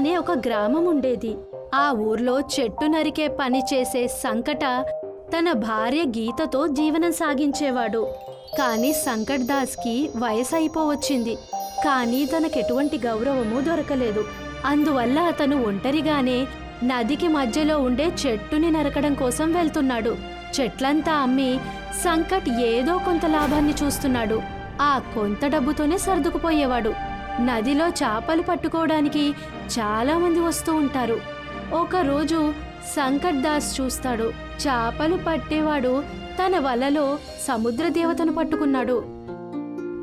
అనే ఒక గ్రామం ఉండేది. ఆ ఊర్లో చెట్టు నరికే పని చేసే సంకట తన భార్య గీతతో జీవనం సాగించేవాడు. కానీ సంకట్ దాస్కి వయసు అయిపోవచ్చింది కానీ తనకెటువంటి గౌరవము దొరకలేదు. అందువల్ల అతను ఒంటరిగానే నదికి మధ్యలో ఉండే చెట్టుని నరకడం కోసం వెళ్తున్నాడు. చెట్లంతా అమ్మి సంకట్ ఏదో కొంత లాభాన్ని చూస్తున్నాడు. ఆ కొంత డబ్బుతోనే సర్దుకుపోయేవాడు. నదిలో చేపలు పట్టుకోవడానికి చాలామంది వస్తూ ఉంటారు. ఒకరోజు సంకట్ దాస్ చూస్తాడు. చేపలు పట్టేవాడు తన వలలో సముద్ర దేవతను పట్టుకున్నాడు.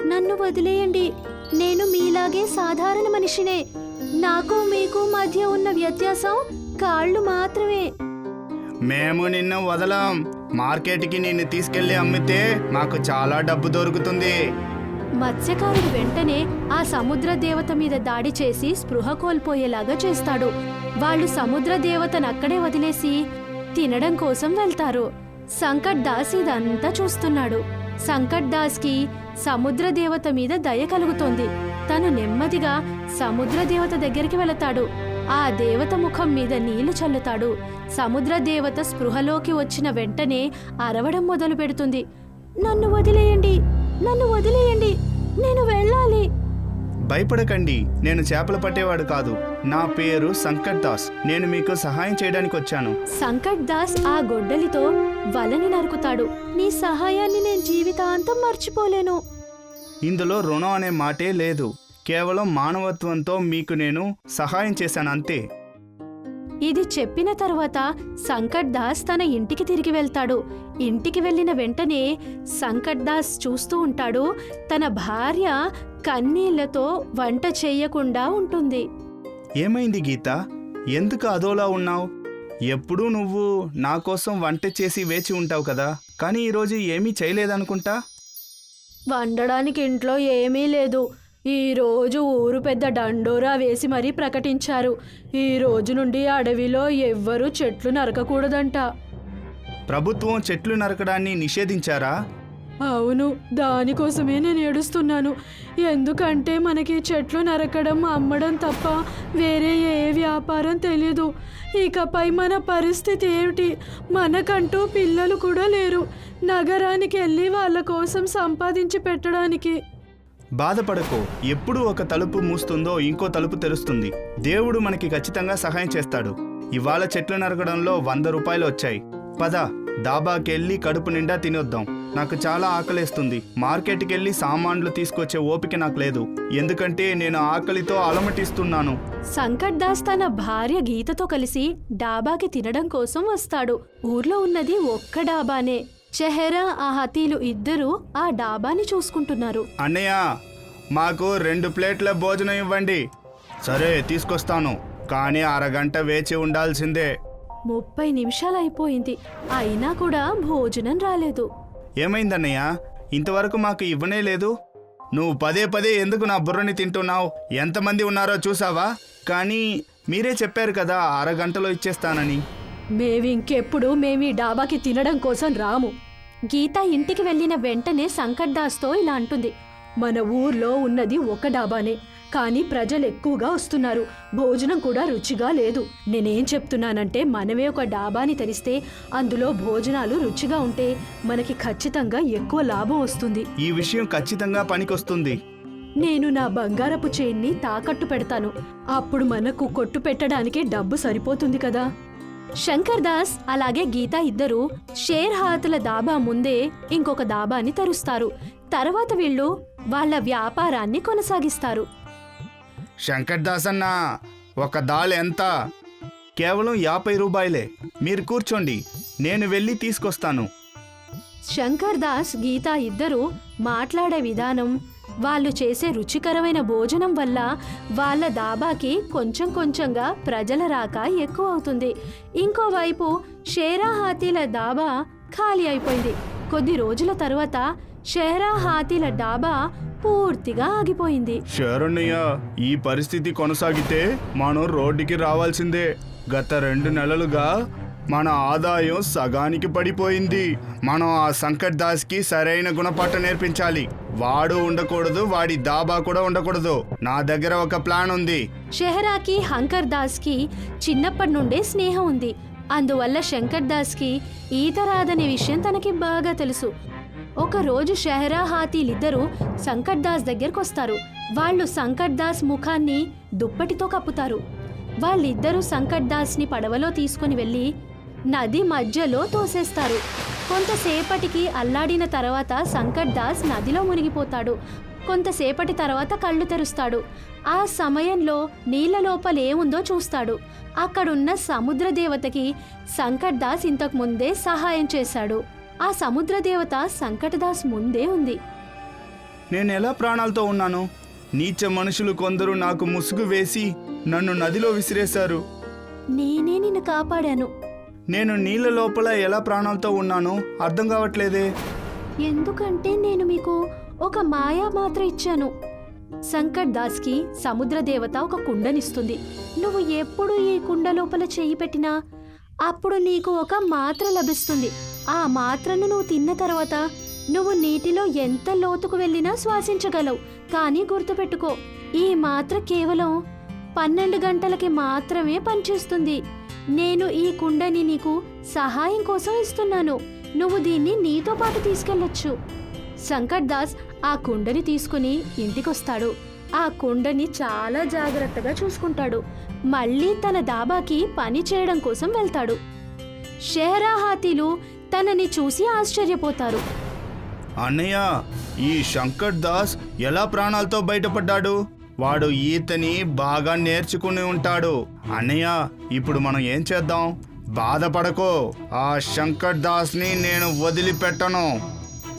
నన్ను వదిలేయండి. నేను మీలాగే సాధారణ మనిషినే. నాకు మీకు మధ్య ఉన్న వ్యత్యాసం కాళ్ళు మాత్రమే. మేము నిన్ను వదలం. మార్కెట్కి నిన్ను తీసుకెళ్ళి అమ్మితే మాకు చాలా డబ్బు దొరుకుతుంది. మత్స్యకారుడు వెంటనే ఆ సముద్ర దేవత మీద దాడి చేసి స్పృహ కోల్పోయేలాగా చేస్తాడు. వాళ్ళు సముద్ర దేవతను అక్కడే వదిలేసి తినడం కోసం వెళ్తారు. సంకట్ దాస్ ఇదంతా చూస్తున్నాడు. సంకట్ దాస్కి సముద్ర దేవత మీద దయ కలుగుతోంది. తను నెమ్మదిగా సముద్ర దేవత దగ్గరికి వెళతాడు. ఆ దేవత ముఖం మీద నీళ్ళు చల్లుతాడు. సముద్ర దేవత స్పృహలోకి వచ్చిన వెంటనే అరవడం మొదలు పెడుతుంది నన్ను వదిలేయండి. నన్ను వదిలేయండి. నేను వెళ్ళాలి. భయపడకండి. నేను చేపలు పట్టేవాడు కాదు. నా పేరు సంకట్ దాస్. నేను మీకు సహాయం చేయడానికి వచ్చాను. సంకట్ దాస్ ఆ గొడ్డలితో వలని నరుకుతాడు. నీ సహాయాన్ని నేను జీవితాంతం మర్చిపోలేను. ఇందులో రుణం అనే మాటే లేదు. కేవలం మానవత్వంతో మీకు నేను సహాయం చేశాను అంతే. ఇది చెప్పిన తర్వాత సంకట్ దాస్ తన ఇంటికి తిరిగి వెళ్తాడు. ఇంటికి వెళ్ళిన వెంటనే సంకట్ దాస్ చూస్తూ ఉంటాడు. తన భార్య కన్నీళ్ళతో వంట చెయ్యకుండా ఉంటుంది. ఏమైంది గీత? ఎందుకు అదోలా ఉన్నావు? ఎప్పుడూ నువ్వు నా కోసం వంట చేసి వేచి ఉంటావు కదా. కానీ ఈరోజు ఏమీ చేయలేదనుకుంటా? వండడానికి ఇంట్లో ఏమీ లేదు. ఈ రోజు ఊరు పెద్ద డండోరా వేసి మరీ ప్రకటించారు. ఈ రోజు నుండి అడవిలో ఎవ్వరూ చెట్లు నరకకూడదంట. ప్రభుత్వం చెట్లు నరకడాన్ని నిషేధించారా? అవును దానికోసమే నేను ఏడుస్తున్నాను. ఎందుకంటే మనకి చెట్లు నరకడం అమ్మడం తప్ప వేరే ఏ వ్యాపారం తెలీదు. ఇకపై మన పరిస్థితి ఏమిటి? మనకంటూ పిల్లలు కూడా లేరు. నగరానికి వెళ్ళి వాళ్ళ కోసం సంపాదించి పెట్టడానికి. బాధపడకో. ఎప్పుడు ఒక తలుపు మూస్తుందో ఇంకో తలుపు తెరుస్తుంది. దేవుడు మనకి ఖచ్చితంగా సహాయం చేస్తాడు. ఇవాళ చెట్లు నరకడంలో వంద రూపాయలు వచ్చాయి. పద దాబాకెళ్ళి కడుపు నిండా తినొద్దాం. నాకు చాలా ఆకలేస్తుంది. మార్కెట్కి వెళ్ళి సామాన్లు తీసుకొచ్చే ఓపిక నాకు లేదు. ఎందుకంటే నేను ఆకలితో అలమటిస్తున్నాను. సంకట్ దాస్ తన భార్య గీతతో కలిసి డాబాకి తినడం కోసం వస్తాడు. ఊర్లో ఉన్నది ఒక్క డాబానే. చెహరా ఆ హతీలు ఇద్దరూ ఆ డాబాని చూసుకుంటున్నారు. అన్నయ్య మాకు రెండు ప్లేట్ల భోజనం ఇవ్వండి. సరే తీసుకొస్తాను. కానీ అరగంట వేచి ఉండాల్సిందే. ముప్పై నిమిషాలు అయిపోయింది అయినా కూడా భోజనం రాలేదు. ఏమైందన్నయ్య? ఇంతవరకు మాకు ఇవ్వనే లేదు. నువ్వు పదే పదే ఎందుకు నా బుర్రని తింటున్నావు? ఎంతమంది ఉన్నారో చూసావా? కానీ మీరే చెప్పారు కదా అరగంటలో ఇచ్చేస్తానని. మేవింకెప్పుడు మేమీ డాబాకి తినడం కోసం రాము. గీత ఇంటికి వెళ్ళిన వెంటనే సంకట్ దాస్తో ఇలా అంటుంది. మన ఊర్లో ఉన్నది ఒక డాబానే కానీ ప్రజలు ఎక్కువగా వస్తున్నారు. భోజనం కూడా రుచిగా లేదు. నేనేం చెప్తున్నానంటే మనమే ఒక డాబాని తెరిస్తే అందులో భోజనాలు రుచిగా ఉంటే మనకి ఖచ్చితంగా ఎక్కువ లాభం వస్తుంది. ఈ విషయం ఖచ్చితంగా పనికొస్తుంది. నేను నా బంగారపు చైన్ని తాకట్టు పెడతాను. అప్పుడు మనకు కొట్టు పెట్టడానికి డబ్బు సరిపోతుంది కదా. శంకర్ దాస్ అలాగే గీత ఇద్దరు షేర్ హాతుల దాబా ముందే ఇంకొక దాబాని తెరుస్తారు. తర్వాత వీళ్ళు వాళ్ళ వ్యాపారాన్ని కొనసాగిస్తారు. శంకర్ దాస్ అన్న ఒక దాల్ ఎంత? కేవలం యాభై రూపాయలే. మీరు కూర్చోండి నేను వెళ్ళి తీసుకొస్తాను. శంకర్ దాస్ గీత ఇద్దరు మాట్లాడే విధానం వాళ్ళు చేసే రుచికరమైన భోజనం వల్ల వాళ్ళ దాబాకి కొంచెం కొంచెంగా ప్రజల రాక ఎక్కువ అవుతుంది ఇంకోవైపు షేరా హాతీల దాబా ఖాళీ అయిపోయింది. కొద్ది రోజుల తర్వాత షేరా హాతీల డాబా పూర్తిగా ఆగిపోయింది. శరణయ్య ఈ పరిస్థితి కొనసాగితే మనం రోడ్డుకి రావాల్సిందే. గత రెండు నెలలుగా మన ఆదాయం సగానికి పడిపోయింది. మనం ఆ సంకట్ దాస్కి సరైన గుణపాఠం నేర్పించాలి. వాడు ఉండకూడదు వాడి దాబా కూడా ఉండకూడదు. నా దగ్గర ఒక ప్లాన్ ఉంది. షెహరాకి హంకర్ దాస్కి చిన్నప్పటి నుండే స్నేహం ఉంది. అందువల్ల శంకర్ దాస్కి ఈత రాదనే విషయం తనకి బాగా తెలుసు. ఒకరోజు షెహరా హాతీలిద్దరూ శంకర్ దాస్ దగ్గరకు వస్తారు వాళ్ళు శంకర్ దాస్ ముఖాన్ని దుప్పటితో కప్పుతారు. వాళ్ళిద్దరూ సంకట్ దాస్ని పడవలో తీసుకుని వెళ్ళి నది మధ్యలో తోసేస్తారు. కొంతసేపటికి అల్లాడిన తర్వాత సంకట్ దాస్ నదిలో మునిగిపోతాడు. కొంతసేపటి తర్వాత కళ్ళు తెరుస్తాడు. ఆ సమయంలో నీళ్ళ లోపల ఏముందో చూస్తాడు. అక్కడున్న సముద్ర దేవతకి సంకట్ దాస్ ఇంతకు ముందే సహాయం చేశాడు. ఆ సముద్ర దేవత సంకట్ దాస్ ముందే ఉంది. నేను ఎలా ప్రాణాలతో ఉన్నాను? నీచ మనుషులు కొందరు నాకు ముసుగు వేసి నన్ను నదిలో విసిరేశారు. నేనే నిన్ను కాపాడాను. నేను నీళ్ళ లోపల ఎలా ప్రాణాలతో ఉన్నాను అర్థం కావట్లేదే. ఎందుకంటే నేను మీకు ఒక మాయా మాత్ర ఇచ్చాను. సంకట్ దాస్కి సముద్ర దేవత ఒక కుండనిస్తుంది. నువ్వు ఎప్పుడు ఈ కుండ లోపల చేయి పెట్టినా అప్పుడు నీకు ఒక మాత్ర లభిస్తుంది. ఆ మాత్రను నువ్వు తిన్న తర్వాత నువ్వు నీటిలో ఎంత లోతుకు వెళ్ళినా శ్వాసించగలవు. కానీ గుర్తుపెట్టుకో ఈ మాత్ర కేవలం పన్నెండు గంటలకి మాత్రమే పనిచేస్తుంది. నేను ఈ కుండని నీకు సహాయం కోసం ఇస్తున్నాను. నువ్వు దీన్ని నీతో పాటు తీసుకెళ్ళొచ్చు శంకర్ దాస్ ఆ కుండని తీసుకుని ఇంటికొస్తాడు. ఆ కుండని చాలా జాగ్రత్తగా చూసుకుంటాడు. మళ్ళీ తన దాబాకి పని చేయడం కోసం వెళ్తాడు. షేరా హాతీలు తనని చూసి ఆశ్చర్యపోతారు. అన్నయ్య ఈ శంకర్ దాస్ ఎలా ప్రాణాలతో బయటపడ్డాడు? వాడు ఈతని బాగా నేర్చుకుని ఉంటాడు. అన్నయ్య ఇప్పుడు మనం ఏం చేద్దాం? బాధపడకో. ఆ శంకర్ దాస్ని నేను వదిలిపెట్టను.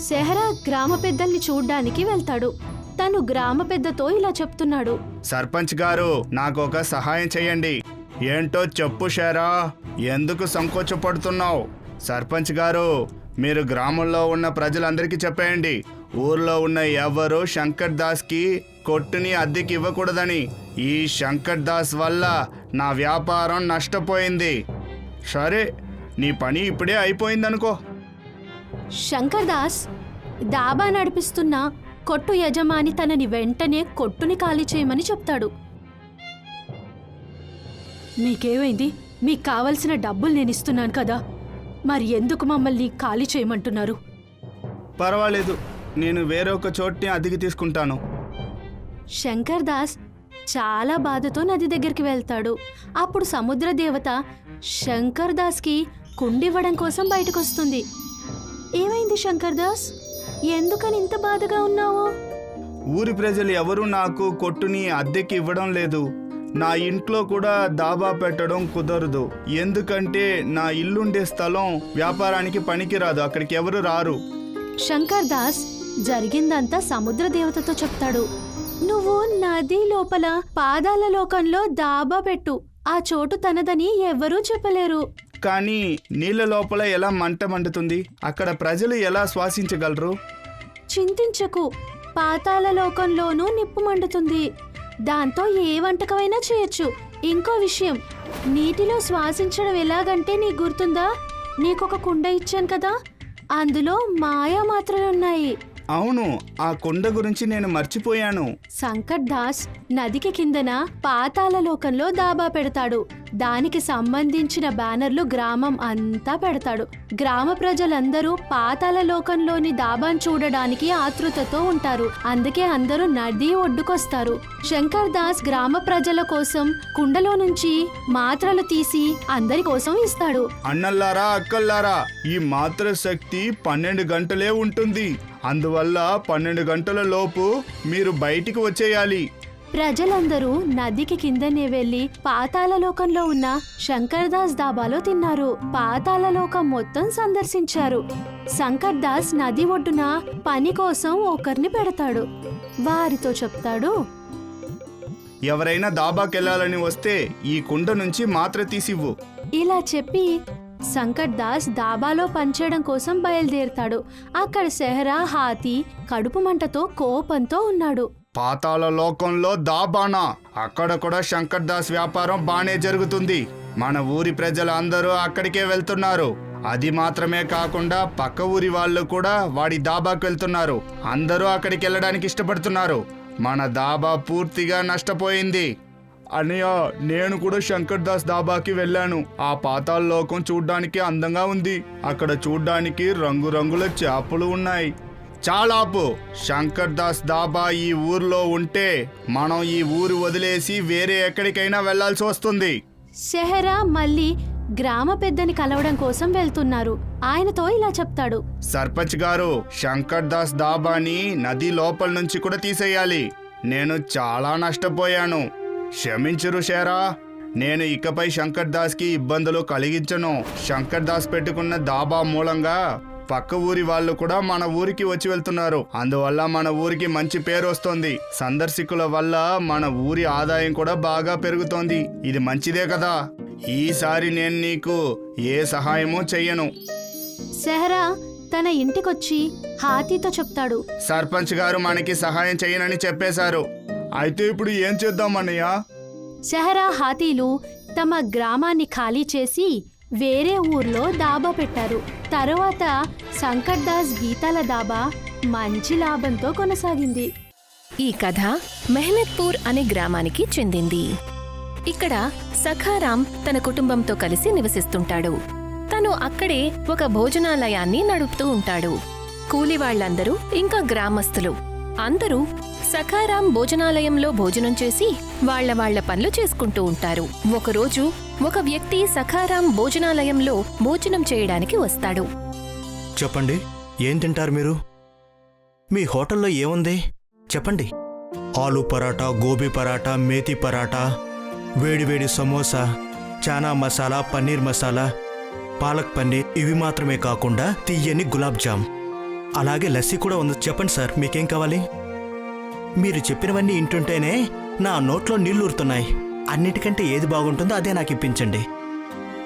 సెహరా గ్రామ పెద్దల్ని చూడ్డానికి వెళ్తాడు. తను గ్రామ పెద్దతో ఇలా చెప్తున్నాడు. సర్పంచ్ గారు నాకు ఒక సహాయం చేయండి. ఏంటో చెప్పు షేరా. ఎందుకు సంకోచపడుతున్నావు? సర్పంచ్ గారు మీరు గ్రామంలో ఉన్న ప్రజలందరికీ చెప్పేయండి. ఊర్లో ఉన్న ఎవరు శంకర్ దాస్కి కొట్టుని అద్దెకి ఇవ్వకూడదని ఈ శంకర్ దాస్ వల్ల నా వ్యాపారం నష్టపోయింది. సరే నీ పని ఇప్పుడే అయిపోయిందనుకో. శంకర్ దాస్ దాబా నడిపిస్తున్న కొట్టు యజమాని తనని వెంటనే కొట్టుని ఖాళీ చేయమని చెప్తాడు. మీకేమైంది? మీకు కావలసిన డబ్బులు నేను ఇస్తున్నాను కదా. మరి ఎందుకు మమ్మల్ని ఖాళీ చేయమంటున్నారు? పర్వాలేదు నేను వేరొక చోటుని అద్దెకి తీసుకుంటాను. శంకర్ దాస్ చాలా బాధతో నది దగ్గరికి వెళ్తాడు. అప్పుడు సముద్ర దేవత శంకర్ దాస్కి కుండివ్వడం కోసం బయటకొస్తుంది. ఏమైంది శంకర్ దాస్? ఎందుకని ఇంత బాధగా ఉన్నావు? ఊరి ప్రజలు ఎవరూ నాకు కొట్టుని అద్దెకి ఇవ్వడం లేదు. నా ఇంట్లో కూడా దాబా పెట్టడం కుదరదు. ఎందుకంటే నా ఇల్లుండే స్థలం వ్యాపారానికి పనికిరాదు. అక్కడికి ఎవరు రారు. శంకర్ దాస్ జరిగిందంతా సముద్ర దేవతతో చెప్తాడు. నువ్వు నది లోపల పాదాల లోకంలో దాబా పెట్టు. ఆ చోటు తనదని ఎవ్వరూ చెప్పలేరు. కానీ నీళ్ళ లోపల ఎలా మంట మండుతుంది? అక్కడ ప్రజలు ఎలా శ్వాసించగలరు? చింతించకు. పాతాల లోకంలోనూ నిప్పు మండుతుంది. దాంతో ఏ వంటకమైనా చేయొచ్చు. ఇంకో విషయం. నీటిలో శ్వాసించడం ఎలాగంటే నీకు గుర్తుందా? నీకొక కుండ ఇచ్చాను కదా? అందులో మాయా మాత్రలున్నాయి. అవును ఆ కొండ గురించి నేను మర్చిపోయాను. సంకట్ దాస్ నదికి కిందన పాతాల లోకంలో దాబా పెడతాడు. దానికి సంబంధించిన బ్యానర్లు గ్రామం అంతా పెడతాడు. గ్రామ ప్రజలందరూ పాతాల లోకంలోని దాబాను చూడడానికి ఆతృతతో ఉంటారు. అందుకే అందరూ నది ఒడ్డుకొస్తారు. శంకర్ దాస్ గ్రామ ప్రజల కోసం కుండలో నుంచి మాత్రలు తీసి అందరి కోసం ఇస్తాడు. అన్నల్లారా అక్కల్లారా ఈ మాత్ర శక్తి పన్నెండు గంటలే ఉంటుంది. అందువల్ల పన్నెండు గంటల లోపు మీరు బయటికి వచ్చేయాలి. ప్రజలందరూ నదికి కిందనే వెళ్ళి పాతాల లోకంలో ఉన్న శంకర్ దాస్ దాబాలో తిన్నారు. పాతాల లోకం మొత్తం సందర్శించారు. శంకర్ దాస్ నది ఒడ్డున పని కోసం ఒకరిని పెడతాడు. వారితో చెప్తాడు ఎవరైనా దాబాకెళ్ళాలని వస్తే ఈ కుండ నుంచి మాత్ర తీసివ్వు. ఇలా చెప్పి సంకట్ దాస్ దాబాలో పనిచేయడం కోసం బయలుదేరుతాడు. అక్కడ సెహరా హాతి కడుపు మంటతో కోపంతో ఉన్నాడు. పాతాళ లోకంలో దాబానా. అక్కడ కూడా శంకర్ దాస్ వ్యాపారం బానే జరుగుతుంది. మన ఊరి ప్రజలు అందరూ అక్కడికే వెళ్తున్నారు. అది మాత్రమే కాకుండా పక్క ఊరి వాళ్ళు కూడా వాడి దాబాకు వెళ్తున్నారు. అందరూ అక్కడికి వెళ్ళడానికి ఇష్టపడుతున్నారు. మన దాబా పూర్తిగా నష్టపోయింది. అన్నయ్య నేను కూడా శంకర్ దాస్ దాబాకి వెళ్ళాను. ఆ పాతాళ లోకం చూడ్డానికి అందంగా ఉంది. అక్కడ చూడ్డానికి రంగురంగుల చేపలు ఉన్నాయి. చాలాపు శంకర్ దాస్ దాబా ఈ ఊర్లో ఉంటే మనం ఈ ఊరు వదిలేసి వేరే ఎక్కడికైనా వెళ్ళాల్సి వస్తుంది. సెహరా మళ్ళీ గ్రామ పెద్దని కలవడం కోసం వెళ్తున్నారు. ఆయనతో ఇలా చెప్తాడు. సర్పంచ్ గారు శంకర్ దాస్ దాబాని నది లోపల నుంచి కూడా తీసేయాలి. నేను చాలా నష్టపోయాను. క్షమించురు షేరా. నేను ఇకపై శంకర్ దాస్కి ఇబ్బందులు కలిగించను. శంకర్ దాస్ పెట్టుకున్న దాబా మూలంగా పక్క ఊరి వాళ్ళు కూడా మన ఊరికి వచ్చి వెళ్తున్నారు. అందువల్ల మన ఊరికి మంచి పేరు వస్తుంది. సందర్శకుల వల్ల మన ఊరి ఆదాయం కూడా బాగా పెరుగుతోంది. ఇది మంచిదే కదా. ఈసారి నేను నీకు ఏ సహాయమూ చెయ్యను. సెహరా తన ఇంటికొచ్చి హాతీతో చెప్తాడు. సర్పంచ్ గారు మనకి సహాయం చేయనని చెప్పేశారు. అయితే ఇప్పుడు ఏం చేద్దాం అన్నయ్య? సెహరా హాతీలు తమ గ్రామాన్ని ఖాళీ చేసి వేరే ఊర్లో దాబా పెట్టారు. తరువాత శంకర్ దాస్ గీతాల దాబా మంచి లాభంతో కొనసాగింది. ఈ కథ మెహనత్పూర్ అనే గ్రామానికి చెందింది. ఇక్కడ సఖారాం తన కుటుంబంతో కలిసి నివసిస్తుంటాడు. తను అక్కడే ఒక భోజనాలయాన్ని నడుపుతూ ఉంటాడు. కూలివాళ్ళందరూ ఇంకా గ్రామస్తులు. అందరూ సఖారాం భోజనాలయంలో భోజనం చేసి వాళ్ళ వాళ్ళ పనులు చేసుకుంటూ ఉంటారు. ఒకరోజు ఒక వ్యక్తి సఖారాం భోజనాలయంలో భోజనం చేయడానికి వస్తాడు. చెప్పండి ఏం తింటారు మీరు? మీ హోటల్లో ఏముంది? చెప్పండి. ఆలు పరాటా గోబీ పరాటా మేతి పరాటా వేడివేడి సమోసా చానా మసాలా పన్నీర్ మసాలా పాలక్ పన్నీర్ ఇవి మాత్రమే కాకుండా తీయని గులాబ్ జామ్. అలాగే లస్సీ కూడా ఉంది. చెప్పండి సార్ మీకేం కావాలి? మీరు చెప్పినవన్నీ ఇంటుంటేనే నా నోట్లో నీళ్ళూరుతున్నాయి అన్నిటికంటే ఏది బాగుంటుందో అదే నాకు ఇప్పించండి.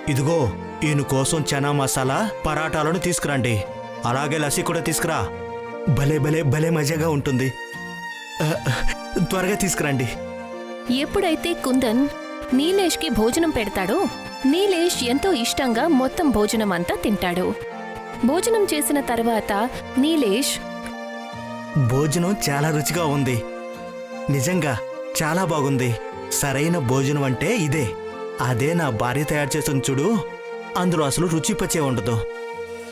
ఇదిగో ఈయన కోసం చనా మసాలా పరాటాలను తీసుకురండి. అలాగే లస్సీ కూడా తీసుకురా. భలే భలే భలే మజాగా ఉంటుంది. త్వరగా తీసుకురండి. ఎప్పుడైతే కుందన్ నీలేష్కి భోజనం పెడతాడో నీలేష్ ఎంతో ఇష్టంగా మొత్తం భోజనం అంతా తింటాడు. భోజనం చేసిన తర్వాత నీలేష్ భోజనం చాలా రుచిగా ఉంది. నిజంగా చాలా బాగుంది. సరైన భోజనం అంటే ఇదే. అదే నా భార్య తయారు చేస్తుంది చూడు. అందులో అసలు రుచి పచ్చే ఉండదు.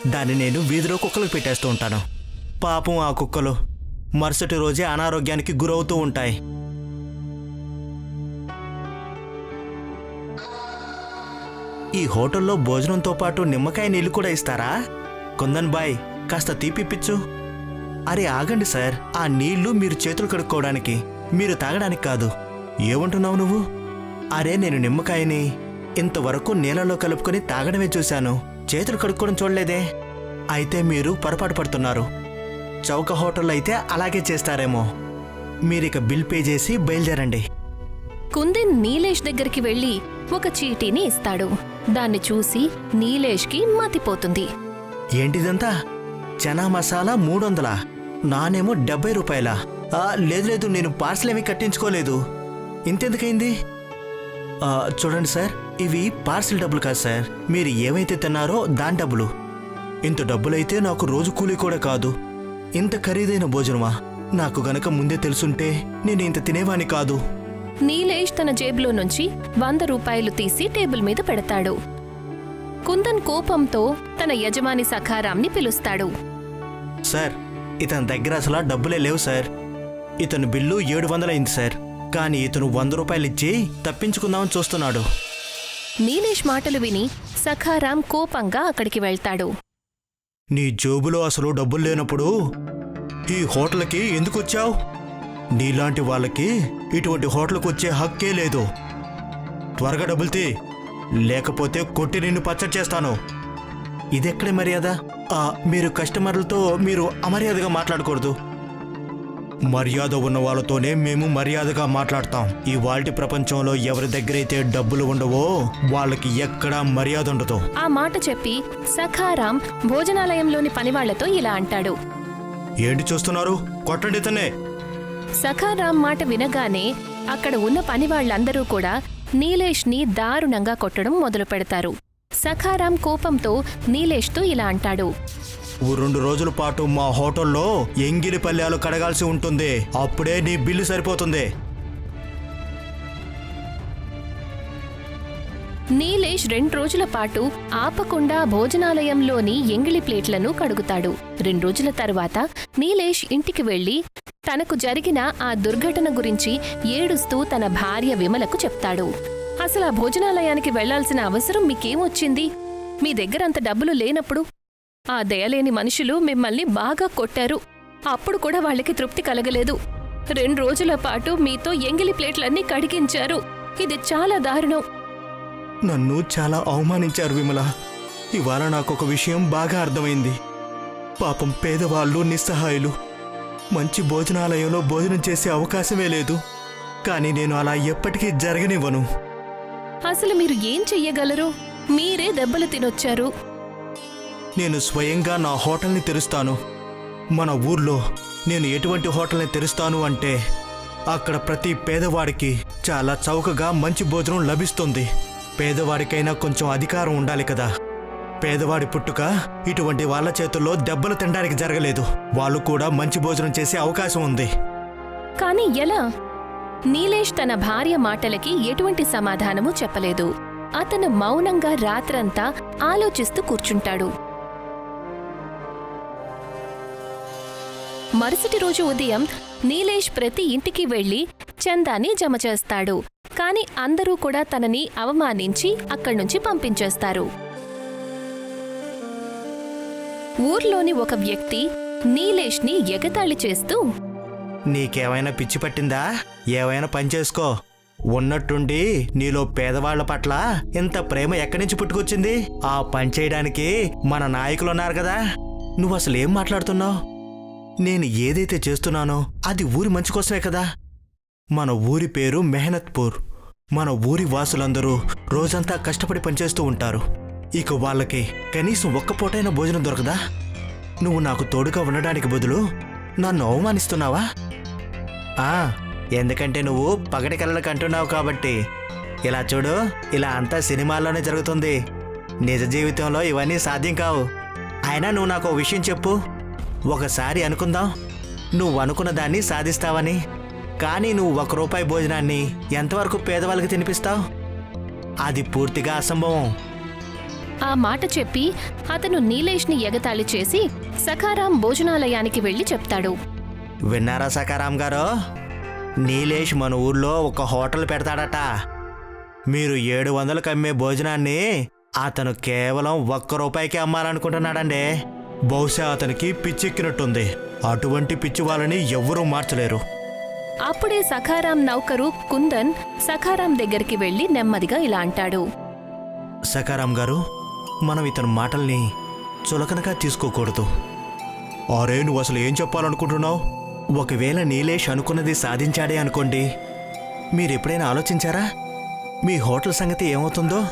దాన్ని నేను వీధిలో కుక్కలకు పెట్టేస్తూ ఉంటాను. పాపం ఆ కుక్కలు మరుసటి రోజే అనారోగ్యానికి గురవుతూ ఉంటాయి. ఈ హోటల్లో భోజనంతో పాటు నిమ్మకాయ నీళ్ళు కూడా ఇస్తారా? కుందన్ బాయ్ కాస్త తీపిప్పించు అరే ఆగండి సార్. ఆ నీళ్ళు మీరు చేతులు కడుక్కోవడానికి మీరు తాగడానికి కాదు. ఏమంటున్నావు నువ్వు? అరే నేను నిమ్మకాయని ఇంతవరకు నీళ్ళలో కలుపుకొని తాగడమే చూశాను. చేతులు కడుక్కోవడం చూడలేదే. అయితే మీరు పొరపాటు పడుతున్నారు. చౌక హోటల్లో అయితే అలాగే చేస్తారేమో. మీరిక బిల్ పే చేసి బయలుదేరండి. కుందన్ నీలేష్ దగ్గరికి వెళ్ళి ఒక చీటీని ఇస్తాడు. దాన్ని చూసి నీలేష్కి మతిపోతుంది. ఏంటిదంతా? చనా మసాలా మూడు వందల నానేమో డెబ్బై రూపాయలా? లేదు లేదు నేను పార్సల్ ఏమీ కట్టించుకోలేదు. ఇంతెందుకైంది? చూడండి సార్ ఇవి పార్సిల్ డబ్బులు కాదు సార్. మీరు ఏమైతే తిన్నారో దాని డబ్బులు. ఇంత డబ్బులైతే నాకు రోజు కూలీ కూడా కాదు. ఇంత ఖరీదైన భోజనమా? నాకు గనక ముందే తెలుసుంటే నేను ఇంత తినేవాని కాదు. నీలేష్ తన జేబులో నుంచి వంద రూపాయలు తీసి టేబుల్ మీద పెడతాడు. కుందన్ కోపంతో తన యజమాని సఖారాంని పిలుస్తాడు. సార్ ఇతని దగ్గర అసలు డబ్బులే లేవు సార్. ఇతను బిల్లు ఏడు వందలైంది సార్. కానీ ఇతను వంద రూపాయలు ఇచ్చి తప్పించుకుందామని చూస్తున్నాడు. నీలేష్ మాటలు విని సఖారాం కోపంగా అక్కడికి వెళ్తాడు. నీ జోబులో అసలు డబ్బులు లేనప్పుడు ఈ హోటల్కి ఎందుకు వచ్చావు? నీలాంటి వాళ్ళకి ఇటువంటి హోటల్కి వచ్చే హక్కే లేదు. త్వరగా డబ్బులు తీ. లేకపోతే కొట్టి నిన్ను పచ్చడి చేస్తాను. ఇదెక్కడి మర్యాద? మీరు కస్టమర్లతో మీరు అమర్యాదగా మాట్లాడకూడదు. మర్యాద ఉన్న వాళ్ళతోనే మేము మర్యాదగా మాట్లాడతాం. ఈ వాల్టి ప్రపంచంలో ఎవరి దగ్గరైతే డబ్బులు ఉండవో వాళ్ళకి ఎక్కడా మర్యాద ఉండదు. ఆ మాట చెప్పి సఖారాం భోజనాలయంలోని పనివాళ్ళతో ఇలా అంటాడు. ఏంటి చూస్తున్నారు? కొట్టండి ఇతనే సఖారాం మాట వినగానే అక్కడ ఉన్న పనివాళ్ళందరూ కూడా నీలేష్ని దారుణంగా కొట్టడం మొదలు పెడతారు సఖారాం కోపంతో నీలేష్తో ఇలా అంటాడు. రెండు రోజుల పాటు మా హోటల్లో ఎంగిలి పల్లెలు కడగాల్సి ఉంటుంది. అప్పుడే నీ బిల్లు సరిపోతుంది. నీలేష్ రెండు రోజుల పాటు ఆపకుండా భోజనాలయంలోని ఎంగిలి ప్లేట్లను కడుగుతాడు. రెండు రోజుల తర్వాత నీలేష్ ఇంటికి వెళ్ళి తనకు జరిగిన ఆ దుర్ఘటన గురించి ఏడుస్తూ తన భార్య విమలకు చెప్తాడు. అసలు ఆ భోజనాలయానికి వెళ్ళాల్సిన అవసరం మీకేమొచ్చింది? మీ దగ్గర అంత డబ్బులు లేనప్పుడు ఆ దయలేని మనుషులు మిమ్మల్ని బాగా కొట్టారు. అప్పుడు కూడా వాళ్ళకి తృప్తి కలగలేదు. రెండు రోజుల పాటు మీతో ఎంగిలి ప్లేట్లన్నీ కడిగించారు. ఇది చాలా దారుణం. నన్ను చాలా అవమానించారు విమల. ఇవాళ నాకు ఒక విషయం బాగా అర్థమైంది. పాపం పేదవాళ్ళు నిస్సహాయులు. మంచి భోజనాలయంలో భోజనం చేసే అవకాశమే లేదు. కానీ నేను అలా ఎప్పటికీ జరగనివ్వను. అసలు మీరు ఏం చెయ్యగలరు? మీరే దెబ్బలు తినొచ్చారు. నేను స్వయంగా నా హోటల్ని తెరుస్తాను. మన ఊర్లో నేను ఎటువంటి హోటల్ని తెరుస్తాను అంటే అక్కడ ప్రతి పేదవాడికి చాలా చౌకగా మంచి భోజనం లభిస్తుంది. పేదవాడికైనా కొంచెం అధికారం ఉండాలి కదా. పేదవాడి పుట్టుక ఇటువంటి వాళ్ళ చేతుల్లో దెబ్బలు తినడానికి జరగలేదు. వాళ్ళు కూడా మంచి భోజనం చేసే అవకాశం ఉంది. కానీ ఎలా? నీలేష్ తన భార్య మాటలకి ఎటువంటి సమాధానము చెప్పలేదు. అతను మౌనంగా రాత్రంతా ఆలోచిస్తూ కూర్చుంటాడు. మరుసటి రోజు ఉదయం నీలేష్ ప్రతి ఇంటికి వెళ్ళి చందాని జమ చేస్తాడు. కాని అందరూ కూడా తనని అవమానించి అక్కడ్నుంచి పంపించేస్తారు. ఊర్లోని ఒక వ్యక్తి నీలేష్ని ఎగతాళి చేస్తూ నీకేమైనా పిచ్చి పట్టిందా? ఏమైనా పని చేసుకో. ఉన్నట్టుండి నీలో పేదవాళ్ళ పట్ల ఇంత ప్రేమ ఎక్కడి నుంచి పుట్టుకొచ్చింది? ఆ పని చేయడానికి మన నాయకులు ఉన్నారు కదా. నువ్వు అసలు ఏం మాట్లాడుతున్నావు? నేను ఏదైతే చేస్తున్నానో అది ఊరి మంచి కోసమే కదా. మన ఊరి పేరు మెహనత్పూర్. మన ఊరి వాసులందరూ రోజంతా కష్టపడి పనిచేస్తూ ఉంటారు. ఇక వాళ్ళకి కనీసం ఒక్క పూటైన భోజనం దొరకదా? నువ్వు నాకు తోడుగా ఉండడానికి బదులు నన్ను అవమానిస్తున్నావా? ఆ ఎందుకంటే నువ్వు పగటి కలలకు అంటున్నావు కాబట్టి. ఇలా చూడు ఇలా అంతా సినిమాల్లోనే జరుగుతుంది. నిజ జీవితంలో ఇవన్నీ సాధ్యం కావు. అయినా నువ్వు నాకు ఒక విషయం చెప్పు. ఒకసారి అనుకుందాం. నువ్వు అనుకున్న దాన్ని సాధిస్తావని. కానీ నువ్వు ఒక రూపాయి భోజనాన్ని ఎంతవరకు పేదవాళ్ళకి తినిపిస్తావు? అది పూర్తిగా అసంభవం. ఆ మాట చెప్పి అతను నీలేష్ని ఎగతాళి చేసి సఖారాం భోజనాలయానికి వెళ్ళి చెప్తాడు. విన్నారా సకారాం గారు? నీలేష్ మన ఊర్లో ఒక హోటల్ పెడతాడట. మీరు ఏడు వందలకు అమ్మే భోజనాన్ని అతను కేవలం ఒక్క రూపాయికి అమ్మాలనుకుంటున్నాడండి. బహుశా అతనికి పిచ్చెక్కినట్టుంది. అటువంటి పిచ్చి వాళ్ళని ఎవ్వరూ మార్చలేరు. అప్పుడే సఖారాం నౌకరు కుందన్ సఖారాం దగ్గరికి వెళ్ళి నెమ్మదిగా ఇలా అంటాడు. సకారాం గారు మనం ఇతని మాటల్ని చులకనగా తీసుకోకూడదు. అరే నువ్వు అసలు ఏం చెప్పాలనుకుంటున్నావు? ఒకవేళ నీలేష్ అనుకున్నది సాధించాడే అనుకోండి. మీరెప్పుడైనా ఆలోచించారా? మీ హోటల్ సంగతి ఏమవుతుందో?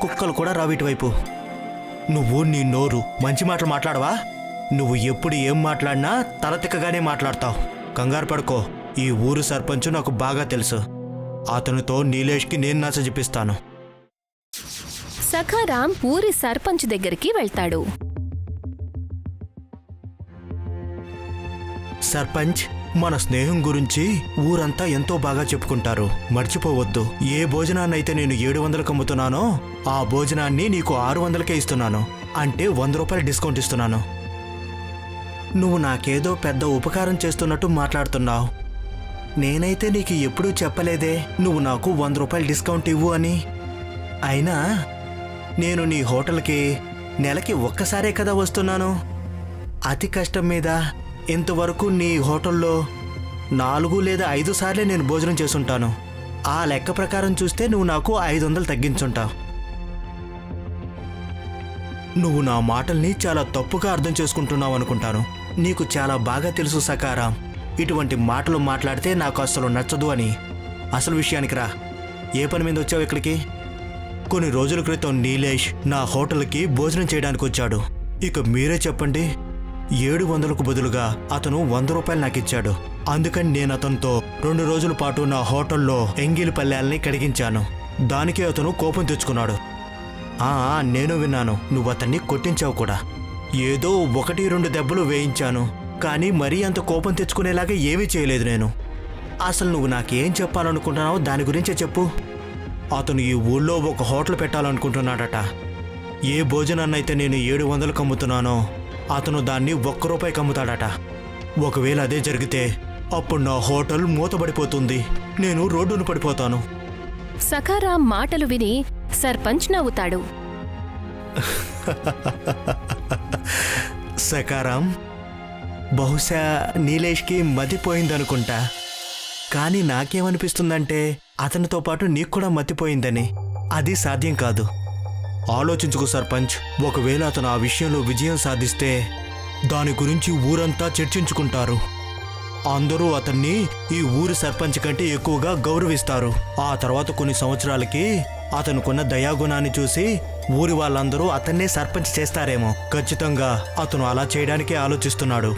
కుక్కలు కూడా రావు ఇటువైపు. నువ్వు నీ నోరు మంచి మాటలు మాట్లాడవా? నువ్వు ఎప్పుడు ఏం మాట్లాడినా తలతిక్కగానే మాట్లాడతావు. కంగారు పడుకో. ఈ ఊరు సర్పంచ్ నాకు బాగా తెలుసు. అతనితో నీలేష్కి నేను నచ్చజెప్పిస్తాను సఖారాం ఊరి సర్పంచ్ దగ్గరికి వెళ్తాడు. సర్పంచ్ మన స్నేహం గురించి ఊరంతా ఎంతో బాగా చెప్పుకుంటారు. మర్చిపోవద్దు. ఏ భోజనాన్నైతే నేను ఏడు వందలకు అమ్ముతున్నానో ఆ భోజనాన్ని నీకు ఆరు వందలకే ఇస్తున్నాను. అంటే వంద రూపాయలు డిస్కౌంట్ ఇస్తున్నాను. నువ్వు నాకేదో పెద్ద ఉపకారం చేస్తున్నట్టు మాట్లాడుతున్నావు. నేనైతే నీకు ఎప్పుడూ చెప్పలేదే. నువ్వు నాకు వంద రూపాయలు డిస్కౌంట్ ఇవ్వు అని. అయినా నేను నీ హోటల్కి నెలకి ఒక్కసారే కదా వస్తున్నాను. అతి కష్టం మీద ఇంతవరకు నీ హోటల్లో నాలుగు లేదా ఐదు సార్లే నేను భోజనం చేసుంటాను ఆ లెక్క ప్రకారం చూస్తే నువ్వు నాకు ఐదు వందలు తగ్గించుంటావు. నువ్వు నా మాటల్ని చాలా తప్పుగా అర్థం చేసుకుంటున్నావు అనుకుంటాను. నీకు చాలా బాగా తెలుసు సకారా. ఇటువంటి మాటలు మాట్లాడితే నాకు అసలు నచ్చదు అని. అసలు విషయానికి రా. ఏ పని మీద వచ్చావు ఇక్కడికి? కొన్ని రోజుల క్రితం నీలేష్ నా హోటల్కి భోజనం చేయడానికి వచ్చాడు. ఇక మీరే చెప్పండి. ఏడు వందలకు బదులుగా అతను వంద రూపాయలు నాకు ఇచ్చాడు. అందుకని నేను అతనితో రెండు రోజుల పాటు నా హోటల్లో ఎంగిలి పల్లెల్ని కడిగించాను. దానికే అతను కోపం తెచ్చుకున్నాడు. ఆ నేను విన్నాను. నువ్వు అతన్ని కొట్టించావు కూడా. ఏదో ఒకటి రెండు దెబ్బలు వేయించాను. కానీ మరీ అంత కోపం తెచ్చుకునేలాగా ఏమీ చేయలేదు నేను. అసలు నువ్వు నాకేం చెప్పాలనుకుంటున్నావో దాని గురించే చెప్పు. అతను ఈ ఊళ్ళో ఒక హోటల్ పెట్టాలనుకుంటున్నాడట. ఏ భోజనాన్నైతే నేను ఏడు వందలకు అమ్ముతున్నానో అతను దాన్ని ఒక్క రూపాయికి అమ్ముతాడట ఒకవేళ అదే జరిగితే అప్పుడు నా హోటల్ మూతపడిపోతుంది నేను రోడ్డును పడిపోతాను. సఖారాం మాటలు విని సర్పంచ్ నవ్వుతాడు. సకారం బహుశా నీలేష్కి మతిపోయిందనుకుంటా. కానీ నాకేమనిపిస్తుందంటే అతనితో పాటు నీకు కూడా మతిపోయిందని. అది సాధ్యం కాదు. ఆలోచించుకో సర్పంచ్. ఒకవేళ అతను ఆ విషయంలో విజయం సాధిస్తే దాని గురించి ఊరంతా చర్చించుకుంటారు. అందరూ అతన్ని ఈ ఊరి సర్పంచ్ కంటే ఎక్కువగా గౌరవిస్తారు. ఆ తర్వాత కొన్ని సంవత్సరాలకి అతనుకున్న దయాగుణాన్ని చూసి ఊరి వాళ్ళందరూ అతన్నే సర్పంచ్ చేస్తారేమో. ఖచ్చితంగా అతను అలా చేయడానికే ఆలోచిస్తున్నాడు.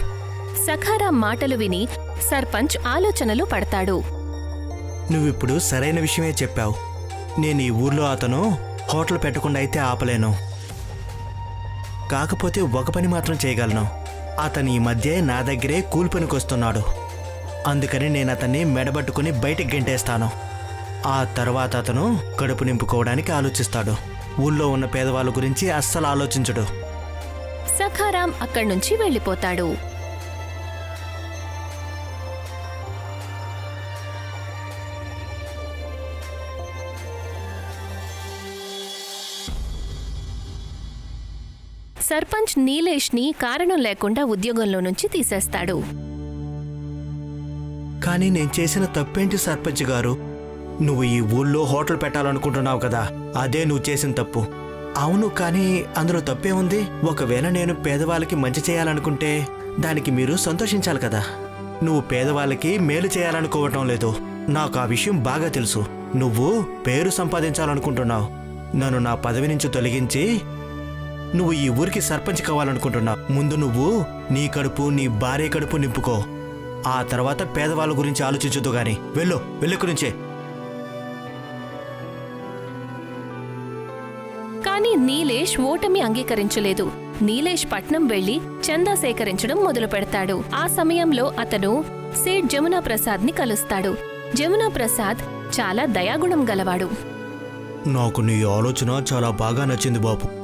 సఖారాం మాటలు విని సర్పంచ్ ఆలోచనలు పడతాడు. నువ్విప్పుడు సరైన విషయమే చెప్పావు. నేను ఈ ఊర్లో అతను హోటల్ పెట్టకుండా అయితే ఆపలేను. కాకపోతే ఒక పని మాత్రం చేయగలను. అతను ఈ మధ్య నా దగ్గరే కూలిపనికి వస్తున్నాడు. అందుకని నేను అతన్ని మెడబట్టుకుని బయటికి గెంటేస్తాను. ఆ తర్వాత అతను కడుపు నింపుకోవడానికి ఆలోచిస్తాడు. ఊళ్ళో ఉన్న పేదవాళ్ళ గురించి అస్సలు ఆలోచించడు. సఖారాం అక్కడ్నుంచి వెళ్ళిపోతాడు. సర్పంచ్ నీలేష్ని కారణం లేకుండా ఉద్యోగంలో నుంచి తీసేస్తాడు. కానీ నేను చేసిన తప్పేంటి సర్పంచ్ గారు? నువ్వు ఈ ఊళ్ళో హోటల్ పెట్టాలనుకుంటున్నావు కదా అదే నువ్వు చేసిన తప్పు. అవును కానీ అందులో తప్పే ఉంది. ఒకవేళ నేను పేదవాళ్ళకి మంచి చేయాలనుకుంటే దానికి మీరు సంతోషించాలి కదా. నువ్వు పేదవాళ్ళకి మేలు చేయాలనుకోవటం లేదు. నాకు ఆ విషయం బాగా తెలుసు. నువ్వు పేరు సంపాదించాలనుకుంటున్నావు. నన్ను నా పదవి నుంచి తొలగించి నువ్వు ఈ ఊరికి సర్పంచ్ కావాలనుకుంటున్నావు ముందు నువ్వు నీ కడుపు నీ భార్య కడుపు నింపుకో. ఆ తర్వాత పేదవాళ్ళ గురించి ఆలోచించదు గాని. వెళ్ళు వెళ్ళెక్కడి నుంచే కానీ నీలేష్ ఓటమి అంగీకరించలేదు. నీలేష్ పట్నం వెళ్ళి చందా సేకరించడం మొదలు పెడతాడు. ఆ సమయంలో అతను సేట్ జమునా ప్రసాద్ని కలుస్తాడు. జమునా ప్రసాద్ చాలా దయాగుణం గలవాడు. నాకు నీ ఆలోచన చాలా బాగా నచ్చింది బాబు.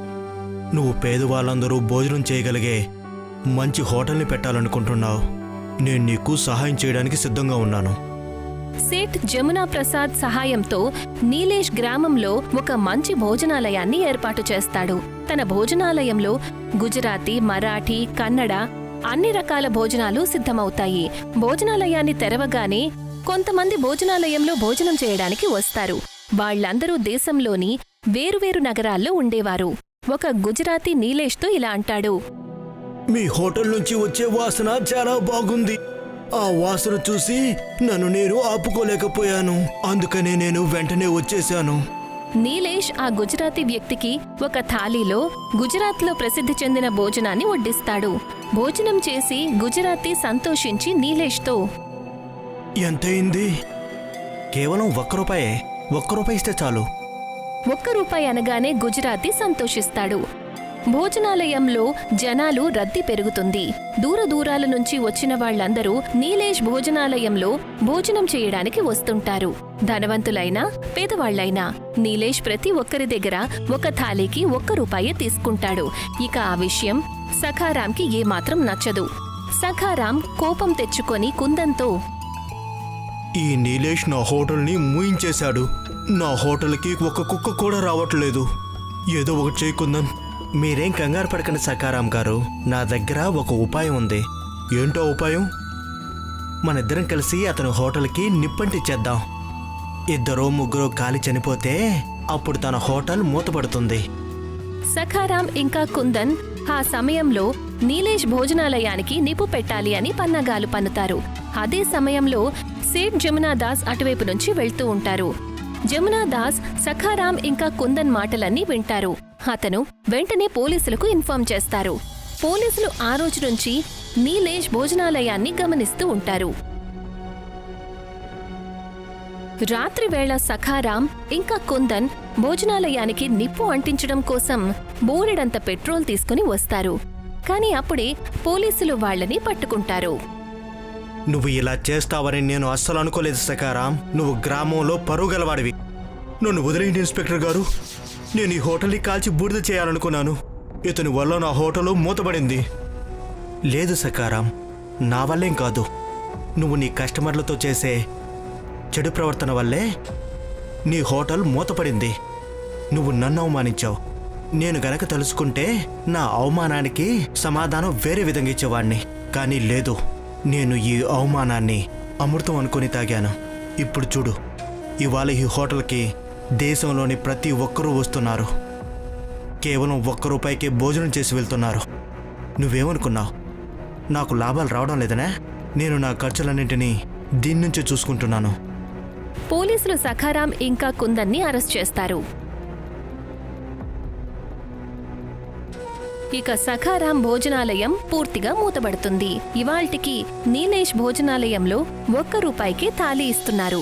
నువ్వు పేదవాళ్ళందరూ భోజనం చేయగలిగే మంచి హోటల్ని పెట్టాలనుకుంటున్నావు. నేను నీకు సహాయం చేయడానికి సిద్ధంగా ఉన్నాను. సేట్ జమునా ప్రసాద్ సహాయంతో నీలేష్ గ్రామంలో ఒక మంచి భోజనాలయాన్ని ఏర్పాటు చేస్తాడు. తన భోజనాలయంలో గుజరాతీ మరాఠీ కన్నడ అన్ని రకాల భోజనాలు సిద్ధమవుతాయి. భోజనాలయాన్ని తెరవగానే కొంతమంది భోజనాలయంలో భోజనం చేయడానికి వస్తారు. వాళ్ళందరూ దేశంలోని వేరువేరు నగరాల్లో ఉండేవారు. ఒక గుజరాతీ నీలేష్తో ఇలా అంటాడు. మీ హోటల్ నుంచి వచ్చే వాసన చాలా బాగుంది. ఆ వాసన చూసి నన్ను నేను ఆపుకోలేకపోయాను. అందుకనే నేను వెంటనే వచ్చేశాను. నీలేష్ ఆ గుజరాతీ వ్యక్తికి ఒక థాలీలో గుజరాత్లో ప్రసిద్ధి చెందిన భోజనాన్ని వడ్డిస్తాడు. భోజనం చేసి గుజరాతీ సంతోషించి నీలేష్తో ఎంతయింది? కేవలం ఒక్క రూపాయే. ఒక్క రూపాయి ఇస్తే చాలు. ఒక్క రూపాయి అనగానే గుజరాతీ సంతోషిస్తాడు. భోజనాలయంలో జనాలు రద్దీ పెరుగుతుంది. దూర దూరాల నుంచి వచ్చిన వాళ్ళందరూ నీలేష్ భోజనాలయంలో భోజనం చేయడానికి వస్తుంటారు. ధనవంతులైనా పేదవాళ్ళైనా నీలేష్ ప్రతి ఒక్కరి దగ్గర ఒక థాలీకి ఒక్క రూపాయి తీసుకుంటాడు. ఇక ఆ విషయం సఖారాంకి ఏమాత్రం నచ్చదు. సఖారాం కోపం తెచ్చుకొని కుందంతో ఈ నీలేష్ నా హోటల్ని మూయించేశాడు. నా హోటల్కి ఒక కుక్క కూడా రావట్లేదు. ఏదో ఒకటి చేయకుందాం మీరేం కంగారు పడకండి సకారాం గారు. నా దగ్గర ఒక ఉపాయం ఉంది. ఏంటో ఉపాయం? మనిద్దరం కలిసి అతని హోటల్కి నిప్పంటిచ్చేద్దాం ఇద్దరో ముగ్గురో కాలి చనిపోతే అప్పుడు తన హోటల్ మూతపడుతుంది. సఖారాం ఇంకా కుందన్ ఆ సమయంలో నీలేష్ భోజనాలయానికి నిప్పు పెట్టాలి అని పన్నగాలు పన్నుతారు. అదే సమయంలో సేట్ జమునాదాస్ అటువైపు నుంచి వెళ్తూ ఉంటారు. జమునా దాస్ సఖారాం ఇంకా కుందన్ మాటలన్నీ వింటారు. అతను వెంటనే పోలీసులకు ఇన్ఫార్మ్ చేస్తారు. పోలీసులు ఆ రోజు నుంచి నీలేష్ భోజనాలయాన్ని గమనిస్తూ ఉంటారు. రాత్రి వేళ సఖారాం ఇంకా కుందన్ భోజనాలయానికి నిప్పు అంటించడం కోసం బోరెడంత పెట్రోల్ తీసుకుని వస్తారు. కానీ అప్పుడే పోలీసులు వాళ్ళని పట్టుకుంటారు. నువ్వు ఇలా చేస్తావని నేను అస్సలు అనుకోలేదు సకారాం నువ్వు గ్రామంలో పరుగలవాడివి నన్ను వదిలేయండి ఇన్స్పెక్టర్ గారు. నేను ఈ హోటల్ని కాల్చి బూడిద చేయాలనుకున్నాను. ఇతని వల్ల నా హోటల్ మూతబడింది. లేదు సకారాం నా వల్లేం కాదు. నువ్వు నీ కస్టమర్లతో చేసే చెడు ప్రవర్తన వల్లే నీ హోటల్ మూతపడింది. నువ్వు నన్ను అవమానించావు. నేను గనక తెలుసుకుంటే నా అవమానానికి సమాధానం వేరే విధంగా ఇచ్చేవాణ్ణి. కానీ లేదు. నేను ఈ అవమానాన్ని అమృతం అనుకుని తాగాను. ఇప్పుడు చూడు ఇవాళ ఈ హోటల్కి దేశంలోని ప్రతి ఒక్కరూ వస్తున్నారు. కేవలం ఒక్క రూపాయికే భోజనం చేసి వెళ్తున్నారు. నువ్వేమనుకున్నావు? నాకు లాభాలు రావడం లేదనే? నేను నా ఖర్చులన్నింటినీ దీని నుంచే చూసుకుంటున్నాను. పోలీసులు సఖారాం ఇంకా కుందన్ని అరెస్ట్ చేస్తారు. ఇక సఖారాం భోజనాలయం పూర్తిగా మూతబడుతుంది. ఇవాల్టికి నీలేష్ భోజనాలయంలో ఒక్క రూపాయికి థాలీ ఇస్తున్నారు.